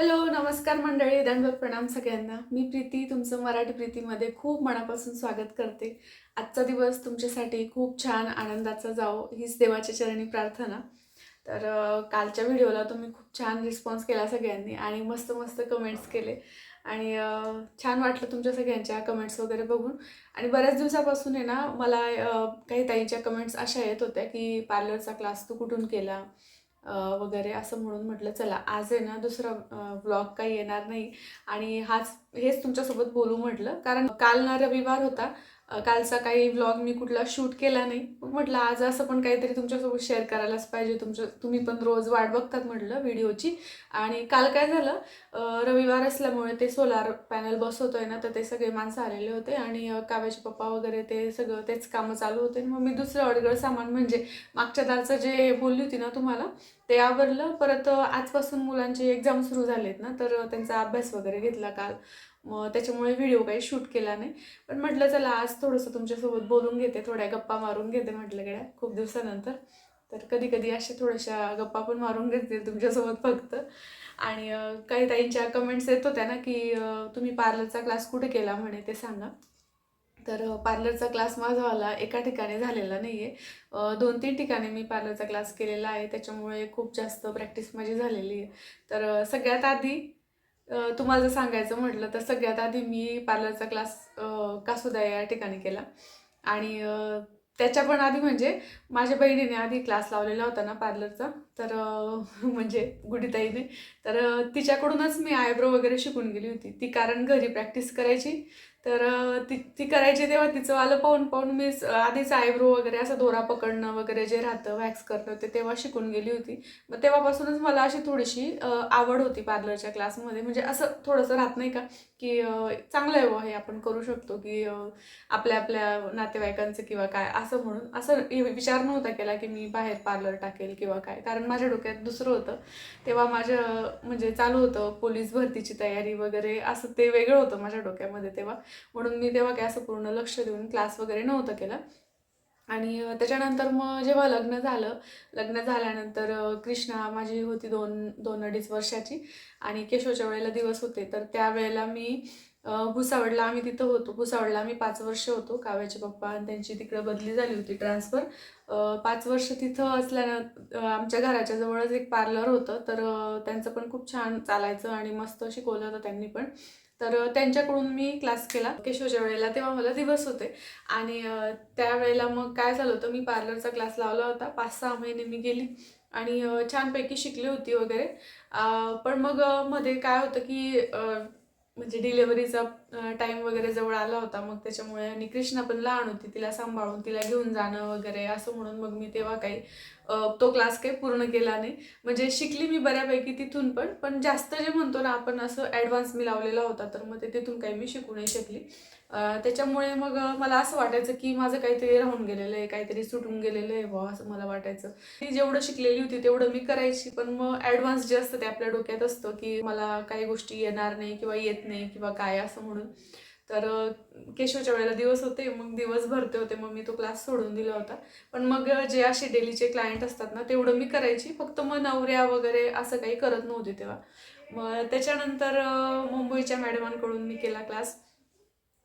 Hello नमस्कार मंडळी दंडवत प्रणाम सगळ्यांना. मी प्रीती तुमचं मराठी प्रीतीमध्ये खूप मनापासून स्वागत करते. आजचा दिवस तुमच्यासाठी खूप छान आनंदाचा जाओ हीच देवाच्या चरणी प्रार्थना. तर कालच्या व्हिडिओला तुम्ही खूप छान रिस्पॉन्स केला सगळ्यांनी आणि मस्त मस्त कमेंट्स केले. आणि छान वाटलं तुमच्या सगळ्यांच्या कमेंट्स वगैरे बघून. आणि बऱ्याच दिवसापासून आहे ना मला काही ताईंच्या कमेंट्स अशा येत होत्या की पार्लरचा क्लास तू कुठून केला? वगैरे असं म्हणून म्हटलं चला आज आहे ना दुसरा व्लॉग काही येणार नाही. आणि हाच हेच तुमच्यासोबत बोलू म्हटलं. कारण काल ना रविवार होता. काल कालचा काही व्लॉग मी कुठला शूट केला नाही. मग म्हटलं आज असं पण काहीतरी तुमच्यासोबत शेअर करायलाच पाहिजे. तुमचं तुम्ही पण रोज वाट बघतात म्हटलं व्हिडिओची आणि काल काय झालं रविवार असल्यामुळे ते सोलार पॅनल बसवतोय ना तर ते सगळे माणसं आलेले होते. आणि काव्याचे पप्पा वगैरे ते सगळं तेच कामं चालू होते. मग मी दुसरं अडगळ सामान म्हणजे मागच्या दारचं जे बोलली होती ना तुम्हाला ते आवरलं. परत आजपासून मुलांचे एक्झाम सुरू झालेत ना तर त्यांचा अभ्यास वगैरे घेतला काल. मग त्याच्यामुळे व्हिडिओ काही शूट केला नाही. पण म्हटलं चला आज थोडंसं तुमच्यासोबत बोलून घेते थोड्या गप्पा मारून घेते म्हटलं गड्या खूप दिवसानंतर. तर कधी कधी अशा थोड्याशा गप्पा पण मारून घेते तुमच्यासोबत फक्त. आणि काही ताईंच्या कमेंट्स येत होत्या ना की तुम्ही पार्लरचा क्लास कुठे केला? म्हणे ते सांगा. तर पार्लरचा क्लास माझावाला एका ठिकाणी झालेला नाही आहे दोन तीन ठिकाणी मी पार्लरचा क्लास केलेला आहे. त्याच्यामुळे खूप जास्त प्रॅक्टिस माझी झालेली आहे. तर सगळ्यात आधी तुम्हाला जर सांगायचं म्हटलं तर सगळ्यात आधी मी पार्लरचा क्लास कासुदा या ठिकाणी केला. आणि त्याच्या पण आधी म्हणजे माझ्या बहिणीने आधी क्लास लावलेला होता ना पार्लरचा तर म्हणजे गुडीताईने तर तिच्याकडूनच मी आयब्रो वगैरे शिकून गेली होती. ती कारण घरी प्रॅक्टिस करायची. तर ती ती करायची तेव्हा तिचं आलं पाहून पाहून मी आधीच आयब्रो वगैरे असं दोरा पकडणं वगैरे जे राहतं वॅक्स करणं ते तेव्हा शिकून गेली होती. मग तेव्हापासूनच मला अशी थोडीशी आवड होती पार्लरच्या क्लासमध्ये म्हणजे असं थोडंसं राहत नाही का की चांगलं आहे हे आपण करू शकतो की आपल्या आपल्या नातेवाईकांचं किंवा काय असं म्हणून. असं हे विचार नव्हता केला की मी बाहेर पार्लर टाकेल किंवा काय. कारण माझ्या डोक्यात दुसरं होतं. तेव्हा माझं म्हणजे चालू होतं पोलीस भरतीची तयारी वगैरे असं ते वेगळं होतं माझ्या डोक्यामध्ये तेव्हा. म्हणून मी तेव्हा काय असं पूर्ण लक्ष देऊन क्लास वगैरे नव्हतं केला. आणि त्याच्यानंतर मग जेव्हा लग्न झालं लग्न झाल्यानंतर कृष्णा माझी होती दोन दोन अडीच वर्षाची आणि केशवच्या वेळेला दिवस होते. तर त्यावेळेला मी भुसावडला भुसावळला आम्ही तिथं होतो. भुसावळला आम्ही पाच वर्ष होतो. काव्याचे पप्पा आणि त्यांची तिकडं बदली झाली होती ट्रान्सफर. पाच वर्ष तिथं असल्यानं आमच्या घराच्या जवळच एक पार्लर होतं. तर त्यांचं पण खूप छान चालायचं आणि मस्त शिकवलं होतं त्यांनी पण. तर त्यांच्याकडून मी क्लास केला. केशवच्या वेळेला तेव्हा मला दिवस होते. आणि त्यावेळेला मग काय झालं होतं मी पार्लरचा क्लास लावला होता. पाच सहा महिने मी गेली. आणि छानपैकी शिकली होती वगैरे. पण मग मध्ये काय होतं की म्हणजे डिलेवरीचा टाईम वगैरे जवळ आला होता मग त्याच्यामुळे आणि कृष्णा पण लहान होती तिला सांभाळून तिला घेऊन जाणं वगैरे असं म्हणून मग मी तेव्हा काही तो क्लास काही पूर्ण केला नाही. म्हणजे शिकली मी बऱ्यापैकी तिथून पण पण जास्त जे म्हणतो ना आपण असं ॲडव्हान्स मी लावलेला होता तर मग ते तिथून काही मी शिकू नाही शकली. त्याच्यामुळे मग मला असं वाटायचं की माझं काहीतरी राहून गेलेलं आहे काहीतरी सुटून गेलेलं आहे बुवा असं मला वाटायचं. मी जेवढं शिकलेली होती तेवढं मी करायची पण मग ॲडव्हान्स जे असतं ते आपल्या डोक्यात असतं की मला काही गोष्टी येणार नाही किंवा येत नाही किंवा काय असं म्हणून. तर केशवच्या वेळेला दिवस होते मग दिवस भरते होते मग मी तो क्लास सोडून दिला होता. पण मग जे असे डेलीचे क्लायंट असतात ना तेवढं मी करायची फक्त मग नवऱ्या वगैरे असं काही करत नव्हते तेव्हा. मग त्याच्यानंतर मुंबईच्या मॅडमांकडून मी केला क्लास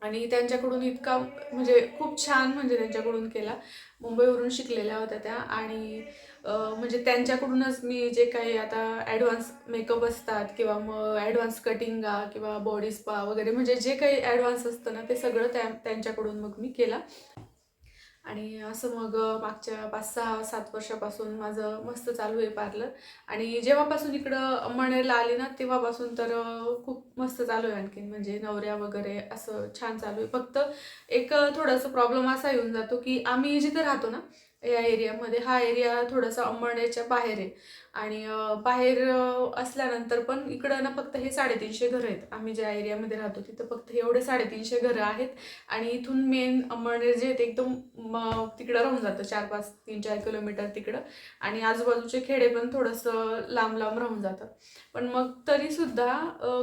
आणि त्यांच्याकडून इतका म्हणजे खूप छान म्हणजे त्यांच्याकडून केला. मुंबईवरून शिकलेल्या होत्या त्या आणि म्हणजे त्यांच्याकडूनच मी जे काही आता ॲडव्हान्स मेकअप असतात किंवा मग ॲडव्हान्स कटिंगा किंवा बॉडी स्पा वगैरे म्हणजे जे काही ॲडव्हान्स असतं ना ते सगळं त्या त्यांच्याकडून मग मी केला. आणि असं मग मागच्या पाच सहा सात वर्षापासून माझं मस्त चालू आहे पार्लर. आणि जेव्हापासून इकडं अंमळनेरला आली ना तेव्हापासून तर खूप मस्त चालू आहे आणखीन. म्हणजे नवऱ्या वगैरे असं छान चालू आहे. फक्त एक थोडासा प्रॉब्लेम असा येऊन जातो की आम्ही जिथे राहतो ना या एरियामध्ये. हा एरिया थोडासा अंमळनेरच्या बाहेर आहे. आणि बाहेर असल्यानंतर पण इकडं ना फक्त हे साडेतीनशे घरं आहेत. आम्ही ज्या एरियामध्ये राहतो तिथं फक्त एवढे साडेतीनशे घरं आहेत. आणि इथून मेन अंबरनेर जे आहेत ते एकदम मग तिकडं राहून जातं. चार पाच तीन चार किलोमीटर तिकडं. आणि आजूबाजूचे खेडे पण थोडंसं लांब लांब राहून जातं. पण मग तरीसुद्धा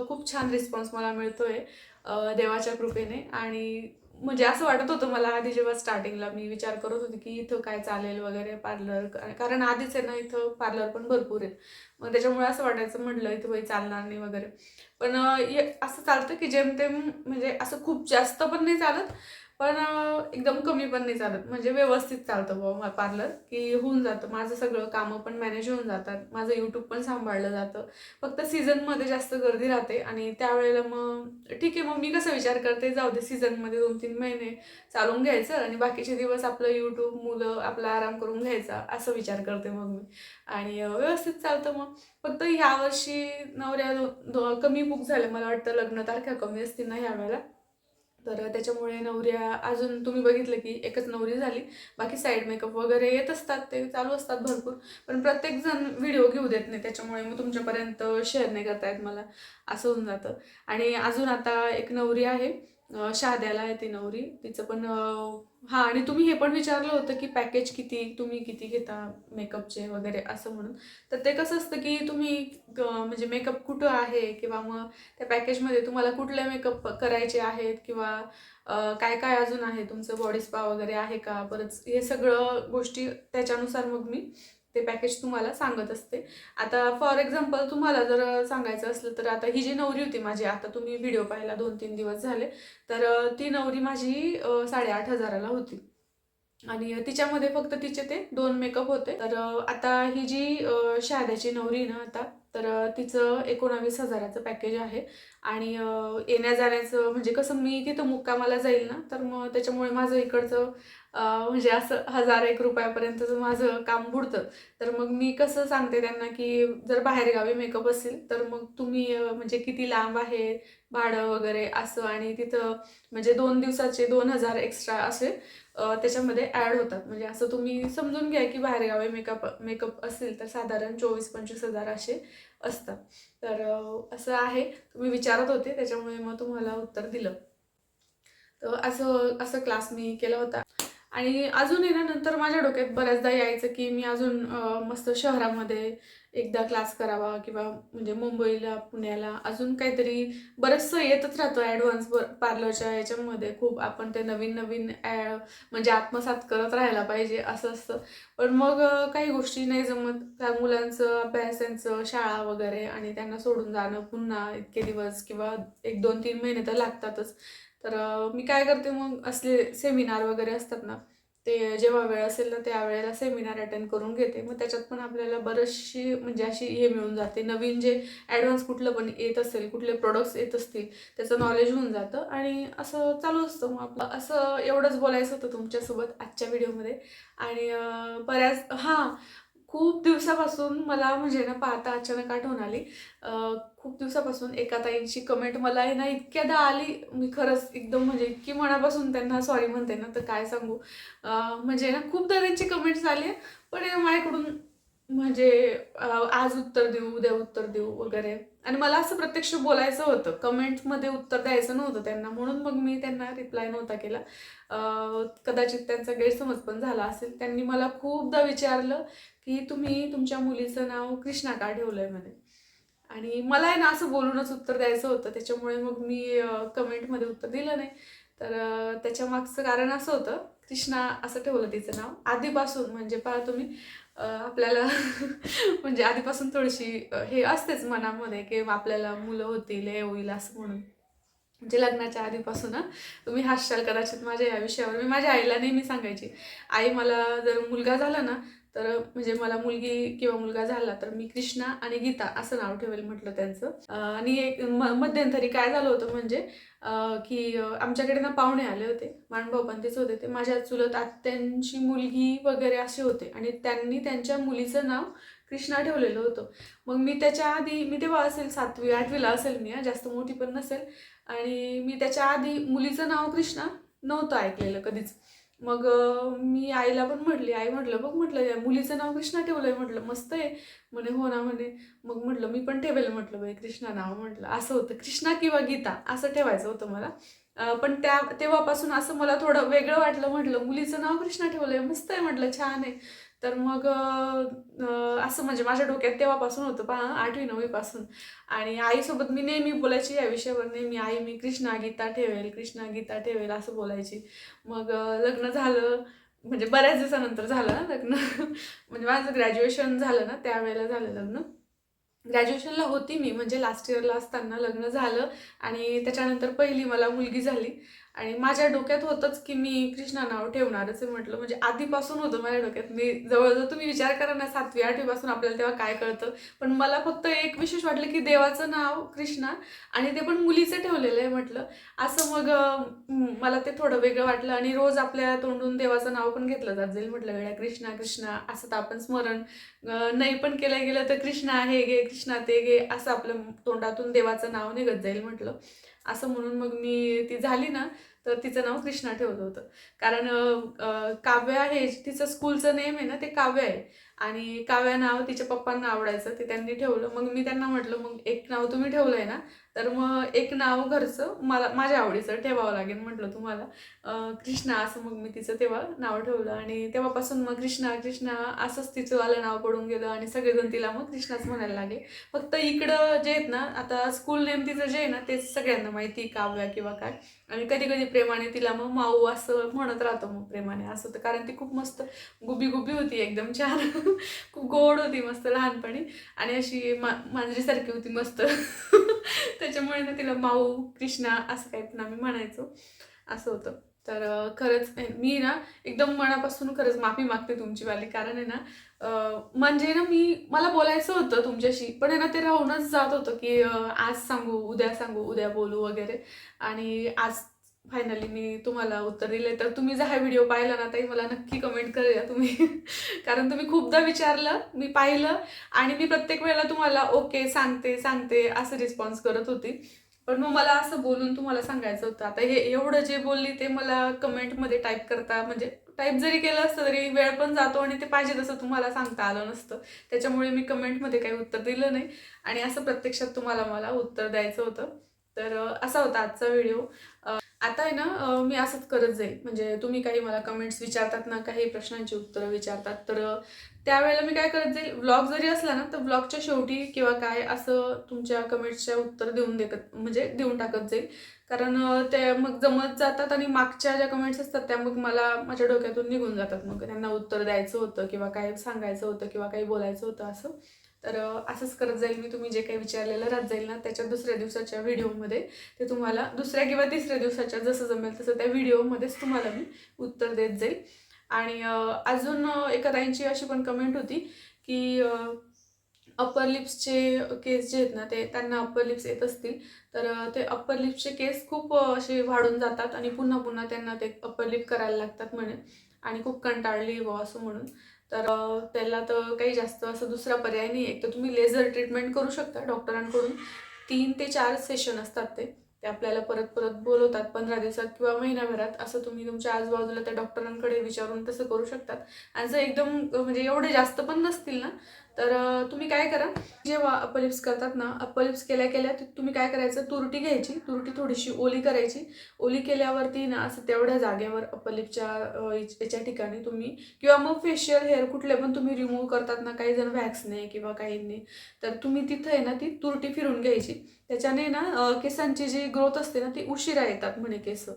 खूप छान रिस्पॉन्स मला मिळतो आहे देवाच्या कृपेने. आणि म्हणजे असं वाटत होतं मला आधी जेव्हा स्टार्टिंगला मी विचार करत होते की इथं काय चालेल वगैरे पार्लर कारण आधीच आहे ना इथं पार्लर पण भरपूर आहे मग त्याच्यामुळे असं वाटायचं म्हटलं इथं बाई चालणार नाही वगैरे. पण असं चालतं की जेमतेम म्हणजे असं खूप जास्त पण नाही चालत पण एकदम कमी पण नाही चालत. म्हणजे व्यवस्थित चालतं बुवा पार्लर की होऊन जातं. माझं सगळं कामं पण मॅनेज होऊन जातात. माझं यूट्यूब पण सांभाळलं जातं. फक्त सीझनमध्ये जास्त गर्दी राहते आणि त्यावेळेला मग ठीक आहे मग मी कसं विचार करते? जाऊ दे सीझनमध्ये दोन तीन महिने चालून घ्यायचं आणि बाकीचे दिवस आपलं यूट्यूब मुलं आपला आराम करून घ्यायचा असं विचार करते मग मी. आणि व्यवस्थित चालतं मग. फक्त ह्या वर्षी नवऱ्या दो, कमी बुक झाले मला वाटतं लग्न तारख्या कमी असतील ना ह्या वेळेला. तर त्याच्यामुळे नवऱ्या अजून तुम्ही बघितलं की एकच नवरी झाली. बाकी साईड मेकअप वगैरे येत असतात ते चालू असतात भरपूर. पण प्रत्येक जण व्हिडिओ घेऊ देत नाही त्याच्यामुळे मग तुमच्यापर्यंत शेअर नाही करता येत मला. असं होऊन जातं. आणि अजून आता एक नवरी आहे. शहाद्याला आहे ती नवरी. तिचं पण हां आणि तुम्ही हे पण विचारलं होतं की पॅकेज किती तुम्ही किती घेता मेकअपचे वगैरे असं म्हणून. तर ते कसं असतं की तुम्ही म्हणजे मेकअप कुठं आहे किंवा मग त्या पॅकेजमध्ये तुम्हाला कुठले मेकअप करायचे आहेत किंवा काय काय अजून आहे? तुमचं बॉडी स्पा वगैरे आहे का? परत हे सगळं गोष्टी त्याच्यानुसार मग मी ते पॅकेज तुम्हाला सांगत असते. आता फॉर एक्झाम्पल तुम्हाला जर सांगायचं असलं तर आता ही जी नवरी होती माझी आता तुम्ही व्हिडिओ पाहिला दोन तीन दिवस झाले तर ती नवरी माझी साडेआठ हजाराला होती. आणि तिच्यामध्ये फक्त तिचे ते दोन मेकअप होते. तर आता ही जी शाद्याची शहाद्याची नवरी ना आता तर तिचं एकोणावीस हजाराचं पॅकेज आहे. आणि येण्या जाण्याचं म्हणजे कसं मी तिथं मुक्कामाला जाईल ना तर मग त्याच्यामुळे माझं इकडचं म्हणजे असं हजार एक रुपयापर्यंतचं माझं काम बुडतं. तर मग मी कसं सांगते त्यांना की जर बाहेरगावी मेकअप असेल तर मग तुम्ही म्हणजे किती लांब आहे भाडं वगैरे असं आणि तिथं म्हणजे दोन दिवसाचे दोन हजार एक्स्ट्रा असे त्याच्यामध्ये ॲड होतात. म्हणजे असं तुम्ही समजून घ्या की बाहेरगावी मेकअप मेकअप असेल तर साधारण चोवीस पंचवीस हजार असे असतात. तर असं आहे. तुम्ही विचारत होते त्याच्यामुळे मग तुम्हाला उत्तर दिलं. तर असं असं क्लास मी केला होता. आणि अजून आहे ना नंतर माझ्या डोक्यात बऱ्याचदा यायचं की मी अजून मस्त शहरामध्ये एकदा क्लास करावा किंवा म्हणजे मुंबईला पुण्याला अजून काहीतरी बरंचसं येतच राहतो ॲडव्हान्स पार्लरच्या याच्यामध्ये खूप आपण ते नवीन नवीन ॲ म्हणजे आत्मसात करत राहायला पाहिजे असं असतं. पण मग काही गोष्टी नाही जमत. त्या मुलांचं अभ्यासांचं शाळा वगैरे आणि त्यांना सोडून जाणं पुन्हा इतके दिवस किंवा एक दोन तीन महिने तर लागतातच. तर मी काय करते मग असले सेमिनार वगैरे असतात ना ते जेव्हा वेळ असेल ना त्या वेळेला सेमिनार अटेंड करून घेते. मग त्याच्यात पण आपल्याला बरीचशी म्हणजे अशी हे मिळून जाते. नवीन जे ॲडव्हान्स कुठलं पण येत असेल कुठले प्रोडक्ट्स येत असतील त्याचं नॉलेज होऊन जातं. आणि असं चालू असतं मग आपलं. असं एवढंच बोलायचं होतं तुमच्यासोबत आजच्या व्हिडिओमध्ये आणि बऱ्याच हां खूप दिवसापासून मला म्हणजे ना पाहता अचानक आठवण आली. खूप दिवसापासून एका ताईंची कमेंट मला आहे ना इतक्यादा आली. मी खरंच एकदम म्हणजे इतकी मनापासून त्यांना सॉरी म्हणते ना तर काय सांगू? म्हणजे ना खूप तऱ्यांची कमेंट्स आली आहे, पण माझ्याकडून म्हणजे आज उत्तर देऊ उद्या उत्तर देऊ वगैरे. आणि मला असं प्रत्यक्ष बोलायचं होतं. कमेंटमध्ये उत्तर द्यायचं नव्हतं त्यांना. म्हणून मग मी त्यांना रिप्लाय नव्हता केला. कदाचित त्यांचा गैरसमज पण झाला असेल. त्यांनी मला खूपदा विचारलं की तुम्ही तुमच्या मुलीचं नाव कृष्णा का ठेवलं आहे म्हणे. आणि मला आहे ना असं बोलूनच उत्तर द्यायचं होतं. त्याच्यामुळे मग मी कमेंटमध्ये उत्तर दिलं नाही. तर त्याच्या मागचं कारण असं होतं. कृष्णा असं ठेवलं तिचं नाव. आधीपासून म्हणजे पहा तुम्ही आपल्याला म्हणजे आधीपासून थोडीशी हे असतेच मनामध्ये की आपल्याला मुलं होतील हे होईल असं म्हणून. म्हणजे लग्नाच्या आधीपासून तुम्ही हसशाल कदाचित माझ्या या विषयावर. मी माझ्या आईला नेहमी सांगायची आई मला जर मुलगा झाला ना तर म्हणजे मला मुलगी किंवा मुलगा झाला तर मी कृष्णा आणि गीता असं नाव ठेवेल म्हटलं त्यांचं. आणि एक मध्यंतरी काय झालं होतं म्हणजे की आमच्याकडे ना पाहुणे आले होते. माणभाऊ पण तेच होते. ते माझ्या चुलत आत्यांची मुलगी वगैरे असे होते. आणि त्यांनी त्यांच्या मुलीचं नाव कृष्णा ठेवलेलं होतं. मग मी त्याच्या आधी मी तेव्हा असेल सातवी आठवीला असेल मी जास्त मोठी पण नसेल. आणि मी त्याच्या आधी मुलीचं नाव कृष्णा नव्हतं ऐकलेलं कधीच. मग मी आईला पण म्हटली आई म्हटलं बघ म्हटलं या मुलीचं नाव कृष्णा ठेवलंय म्हटलं मस्त आहे. म्हणे हो ना म्हणे. मग म्हटलं मी पण ठेवेल म्हटलं बाई कृष्णा नाव म्हटलं. असं होतं. कृष्णा किंवा गीता असं ठेवायचं होतं मला. पण त्या तेव्हापासून असं मला थोडं वेगळं वाटलं म्हटलं मुलीचं नाव कृष्णा ठेवलंय मस्त आहे म्हटलं छान आहे. तर मग असं म्हणजे माझ्या डोक्यात तेव्हापासून होतं पहा आठवी नववीपासून. आणि आईसोबत मी नेहमी बोलायची या विषयावर. नेहमी आई मी कृष्णा गीता ठेवेल कृष्णा गीता ठेवेल असं बोलायची. मग लग्न झालं म्हणजे बऱ्याच दिवसानंतर झालं ना लग्न. म्हणजे माझं ग्रॅज्युएशन झालं ना त्यावेळेला झालं लग्न. ग्रॅज्युएशनला होती मी म्हणजे लास्ट इयरला असताना लग्न झालं आणि त्याच्यानंतर पहिली मला मुलगी झाली. आणि माझ्या डोक्यात होतंच की मी कृष्णा नाव ठेवणारच आहे म्हटलं. म्हणजे आधीपासून होतं माझ्या डोक्यात. मी जवळजवळ तुम्ही विचार करा ना सातवी आठवीपासून आपल्याला तेव्हा काय कळतं. पण मला फक्त एक विशेष वाटलं की देवाचं नाव कृष्णा आणि ते पण मुलीचं ठेवलेलं आहे म्हटलं. असं मग मला ते थोडं वेगळं वाटलं आणि रोज आपल्या तोंडून देवाचं नाव पण घेतलं जात जाईल म्हटलं. वेळा कृष्णा कृष्णा असं तर आपण स्मरण नाही पण केलं गेलं तर कृष्णा हे घे कृष्णा ते घे असं आपलं तोंडातून देवाचं नाव निघत जाईल म्हटलं. असं म्हणून मग मी ती झाली ना तर तिचं नाव कृष्णा ठेवलं होतं. कारण काव्य आहे तिचं स्कूलचं नेम आहे ना ते काव्य आहे. आणि काव्या नाव तिच्या पप्पांना आवडायचं ते त्यांनी ठेवलं. मग मी त्यांना म्हटलं मग एक नाव तुम्ही ठेवलं आहे ना तर मग एक नाव घरचं मला माझ्या आवडीचं ठेवावं लागेल म्हटलं तुम्हाला. कृष्णा असं मग मी तिचं तेव्हा नाव ठेवलं. आणि तेव्हापासून मग कृष्णा कृष्णा असंच तिचं वालं नाव पडून गेलं आणि सगळेजण तिला मग कृष्णाच म्हणायला लागले. फक्त इकडं जे आहेत ना आता स्कूल नेम तिचं जे आहे ना तेच सगळ्यांना माहिती काव्या किंवा काय. आणि कधी कधी प्रेमाने तिला मग माऊ असं म्हणत राहतो मग प्रेमाने. असं तर कारण ती खूप मस्त गुबी गुबी होती एकदम छान. खूप गोड होती मस्त लहानपणी. आणि अशी मा मांजरीसारखी होती मस्त. त्याच्यामुळे ना तिला माऊ कृष्णा असं काही पण आम्ही म्हणायचो. असं होतं. तर खरंच मी ना एकदम मनापासून खरंच माफी मागते तुमची वाली. कारण आहे ना म्हणजे ना मी मला बोलायचं होतं तुमच्याशी. पण आहे ना ते राहूनच जात होतं की आज सांगू उद्या सांगू उद्या बोलू वगैरे. आणि आज फायनली मी तुम्हाला उत्तर दिले तर तुम्ही जर हा व्हिडिओ पाहिला ना ताई मला नक्की कमेंट करूया तुम्ही. कारण तुम्ही खूपदा विचारलं मी पाहिलं आणि मी प्रत्येक वेळेला तुम्हाला ओके सांगते सांगते असं रिस्पॉन्स करत होती. पण मग मला असं बोलून तुम्हाला सांगायचं होतं. आता हे एवढं जे बोलली ते मला कमेंटमध्ये टाईप करता म्हणजे टाईप जरी केलं असतं तरी वेळ पण जातो आणि ते पाहिजे तसं तुम्हाला सांगता आलं नसतं. त्याच्यामुळे मी कमेंटमध्ये काही उत्तर दिलं नाही. आणि असं प्रत्यक्षात तुम्हाला मला उत्तर द्यायचं होतं. तर असा होता आजचा व्हिडिओ आता आहे ना मी असंच करत जाईल म्हणजे तुम्ही काही मला कमेंट्स विचारतात ना काही प्रश्नांची उत्तरं विचारतात तर त्यावेळेला मी काय करत जाईल व्लॉग जरी असला ना तर व्लॉगच्या शेवटी किंवा काय असं तुमच्या कमेंट्सच्या उत्तर देऊन देत म्हणजे देऊन टाकत जाईल कारण ते मग जमत जातात आणि मागच्या ज्या कमेंट्स असतात त्या मग मला माझ्या डोक्यातून निघून जातात. मग त्यांना उत्तर द्यायचं होतं किंवा काय सांगायचं होतं किंवा काही बोलायचं होतं असं. तर असंच करत जाईल मी. तुम्ही जे काही विचारलेलं राहत जाईल ना त्याच्या दुसऱ्या दिवसाच्या व्हिडिओमध्ये ते तुम्हाला दुसऱ्या किंवा तिसऱ्या दिवसाच्या जसं जमेल तसं त्या व्हिडिओमध्येच तुम्हाला मी उत्तर देत जाईल. आणि अजून एका ताईंची अशी पण कमेंट होती की अप्पर लिप्सचे केस जे आहेत ना ते त्यांना अप्पर लिप्स येत असतील. तर ते अप्पर लिप्सचे केस खूप असे वाढून जातात आणि पुन्हा पुन्हा त्यांना ते अप्पर लिप करायला लागतात म्हणे. आणि खूप कंटाळली व असं म्हणून. तर त्याला तर काही जास्त असं दुसरा पर्याय नाही एक तर तुम्ही लेझर ट्रीटमेंट करू शकता डॉक्टरांकडून. तीन ते चार सेशन असतात ते. ते आपल्याला परत परत बोलवतात पंधरा दिवसात किंवा महिन्याभरात असं तुम्ही तुमच्या आजूबाजूला त्या डॉक्टरांकडे विचारून तसं करू शकतात. आणि जर एकदम म्हणजे एवढे जास्त पण नसतील ना तर तुम्ही काय करा जेव्हा अपलिप्स करतात ना अपलिप्स केल्या केल्या तुम्ही काय करायचं तुरटी घ्यायची तुरटी थोडीशी ओली करायची. ओली केल्यावरती ना असं तेवढ्या जागेवर अपलिपच्या याच्या ठिकाणी तुम्ही किंवा मग फेशियल हेअर कुठले पण तुम्ही रिमूव्ह करतात ना काही जण वॅक्सने किंवा काहींनी तर तुम्ही तिथं आहे ना ती तुरटी फिरून घ्यायची. त्याच्याने ना केसांची जी ग्रोथ असते ना ती उशिरा येतात म्हणे केस.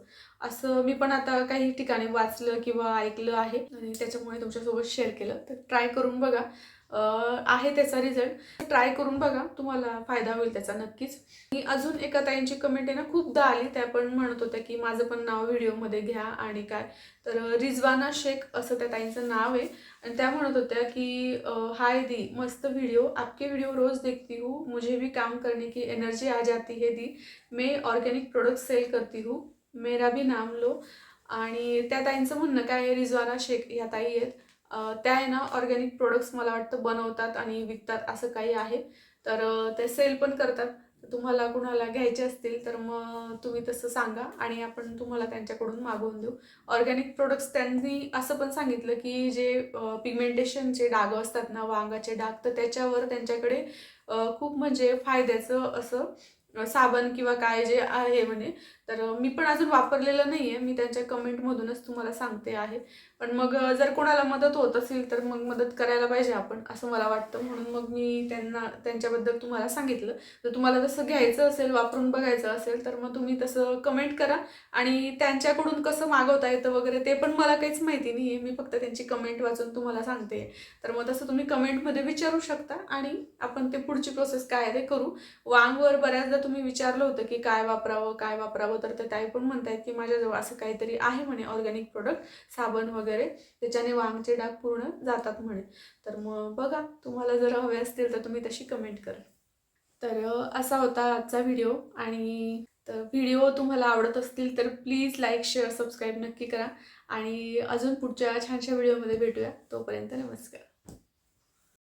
असं मी पण आता काही ठिकाणी वाचलं किंवा ऐकलं आहे आणि त्याच्यामुळे तुमच्यासोबत शेअर केलं. तर ट्राय करून बघा. आहे त्याचा रिझल्ट ट्राय करून बघा तुम्हाला फायदा होईल त्याचा नक्कीच. मी अजून एका ताईंची कमेंट आहे ना खूपदा आली त्या पण म्हणत होत्या की माझं पण नाव व्हिडिओमध्ये घ्या आणि काय. तर रिजवाना शेख असं त्या ताईंचं नाव आहे. आणि त्या म्हणत होत्या की हाय दी मस्त व्हिडिओ आपके व्हिडिओ रोज देखती हूँ. मुझे भी काम करने की एनर्जी आ जाती है दी. मैं ऑर्गेनिक प्रोडक्ट सेल करती हूँ. मेरा भी नाम लो. आणि त्या ताईंचं म्हणणं काय आहे? रिजवाना शेख ह्या ताई आहेत. त्या आहे ना ऑर्गॅनिक प्रोडक्ट्स मला वाटतं बनवतात आणि विकतात असं काही आहे. तर ते सेल पण करतात. तुम्हाला कुणाला घ्यायचे असतील तर मग तुम्ही तसं सांगा आणि आपण तुम्हाला त्यांच्याकडून मागवून देऊ. ऑर्गॅनिक प्रोडक्ट्स त्यांनी असं पण सांगितलं की जे पिगमेंटेशनचे डाग असतात ना वांगाचे डाग तर त्याच्यावर त्यांच्याकडे खूप म्हणजे फायद्याचं असं साबण किंवा काय जे आहे म्हणे तर मी पण अजून वापरलेलं नाही आहे मी त्यांच्या कमेंटमधूनच तुम्हाला सांगते आहे. पण मग जर कोणाला मदत होत असेल तर मग मदत करायला पाहिजे आपण असं मला वाटतं. म्हणून मग मी त्यांना त्यांच्याबद्दल तुम्हाला सांगितलं. जर तुम्हाला तसं घ्यायचं असेल वापरून बघायचं असेल तर मग तुम्ही तसं कमेंट करा. आणि त्यांच्याकडून कसं मागवता येतं वगैरे ते पण मला काहीच माहिती नाही आहे मी फक्त त्यांची कमेंट वाचून तुम्हाला सांगते. तर मग तसं तुम्ही कमेंटमध्ये विचारू शकता. आणि आपण ते पुढची प्रोसेस काय आहे ते करू. वांगवर बऱ्याचदा तुम्ही विचारलं होतं की काय वापरावं काय वापरावं. तर ते ताई पण म्हणतायत की माझ्याजवळ असं काहीतरी आहे म्हणे ऑर्गॅनिक प्रोडक्ट साबण वगैरे. त्याच्याने वांगचे डाग पूर्ण जातात म्हणे. तर मग बघा तुम्हाला जर हवे असतील तर तुम्ही तशी कमेंट करा. तर असा होता आजचा व्हिडिओ आणि तर व्हिडिओ तुम्हाला आवडत असतील तर प्लीज लाईक शेअर सबस्क्राईब नक्की करा. आणि अजून पुढच्या छानशा व्हिडिओमध्ये भेटूया. तोपर्यंत नमस्कार.